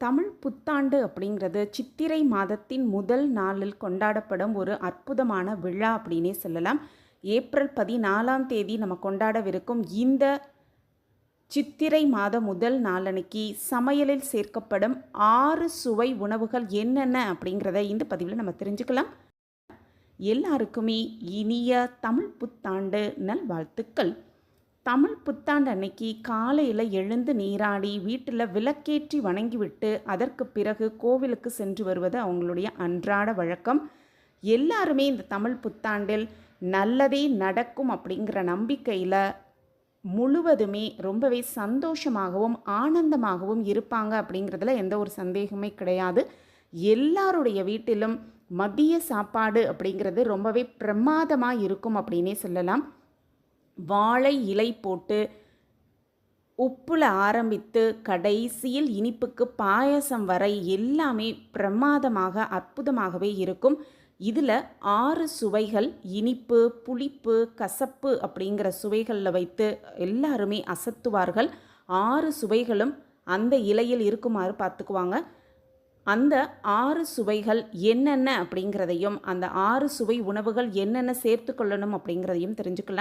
தமிழ் புத்தாண்டு அப்படிங்கிறது சித்திரை மாதத்தின் முதல் நாளில் கொண்டாடப்படும் ஒரு அற்புதமான விழா அப்படின்னே சொல்லலாம். ஏப்ரல் பதினாலாம் தேதி நம்ம கொண்டாடவிருக்கும் இந்த சித்திரை மாத முதல் நாளன்னைக்கு சமையலில் சேர்க்கப்படும் ஆறு சுவை உணவுகள் என்னென்ன அப்படிங்கிறத இந்த பதிவில் நம்ம தெரிஞ்சுக்கலாம். எல்லாருக்குமே இனிய தமிழ் புத்தாண்டு நல்வாழ்த்துக்கள். தமிழ் புத்தாண்டு அன்னைக்கு காலையில் எழுந்து நீராடி வீட்டில் விளக்கேற்றி வணங்கிவிட்டு அதற்கு பிறகு கோவிலுக்கு சென்று வருவது அவங்களுடைய அன்றாட வழக்கம். எல்லாருமே இந்த தமிழ் புத்தாண்டில் நல்லதே நடக்கும் அப்படிங்கிற நம்பிக்கையில் முழுவதுமே ரொம்பவே சந்தோஷமாகவும் ஆனந்தமாகவும் இருப்பாங்க அப்படிங்கிறதுல எந்த ஒரு சந்தேகமே கிடையாது. எல்லாருடைய வீட்டிலும் மதிய சாப்பாடு அப்படிங்கிறது ரொம்பவே பிரமாதமாக இருக்கும் அப்படின்னே சொல்லலாம். வாழை இலை போட்டு உப்புல ஆரம்பித்து கடைசியில் இனிப்புக்கு பாயசம் வரை எல்லாமே பிரமாதமாக அற்புதமாகவே இருக்கும். இதில் ஆறு சுவைகள் இனிப்பு புளிப்பு கசப்பு அப்படிங்கிற சுவைகளில் வைத்து எல்லாருமே அசத்துவார்கள். ஆறு சுவைகளும் அந்த இலையில் இருக்குமாறு பார்த்துக்குவாங்க. அந்த ஆறு சுவைகள் என்னென்ன அப்படிங்கிறதையும் அந்த ஆறு சுவை உணவுகள் என்னென்ன சேர்த்து கொள்ளணும் அப்படிங்கிறதையும் தெரிஞ்சுக்கலாம்.